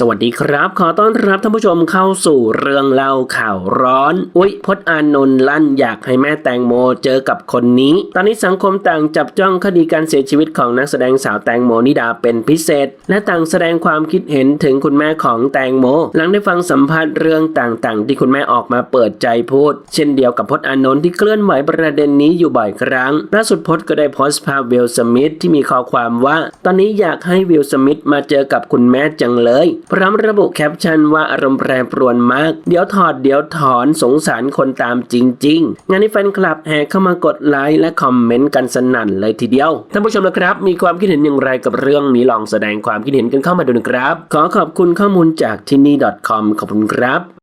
สวัสดีครับ ขอต้อนรับท่านผู้ชมเข้าสู่เรื่องเล่าข่าวร้อน อุ๊ยพจน์อานนท์ลั่นอยากให้แม่แตงโมเจอกับคนนี้ ตอนนี้สังคมต่างจับจ้องคดีการเสียชีวิตของนักแสดงสาวแตงโมนิดาเป็นพิเศษ และต่างแสดงความคิดเห็นถึงคุณแม่ของแตงโม หลังได้ฟังสัมภาษณ์เรื่องต่างๆ ที่คุณแม่ออกมาเปิดใจพูด เช่นเดียวกับพจน์อานนท์ที่เคลื่อนไหวประเด็นนี้อยู่บ่อยครั้งล่าสุดพจน์ก็ได้โพสต์ภาพวิลสมิธที่มีข้อความว่า ตอนนี้อยากให้วิลสมิธมาเจอกับคุณแม่จังเลยพร้อมระบุแคปชั่นว่าอารมณ์แปรปรวนมาก เดี๋ยวถอดเดี๋ยวถอนสงสารคนตามจริง ๆ งานนี้แฟนคลับแห่เข้ามากดไลค์และคอมเมนต์กันสนั่นเลยทีเดียว ท่านผู้ชมนะครับ มีความคิดเห็นอย่างไรกับเรื่องนี้ลองแสดงความคิดเห็นกันเข้ามาดูนะครับ ขอขอบคุณข้อมูลจากที่นี่ .com ขอบคุณครับ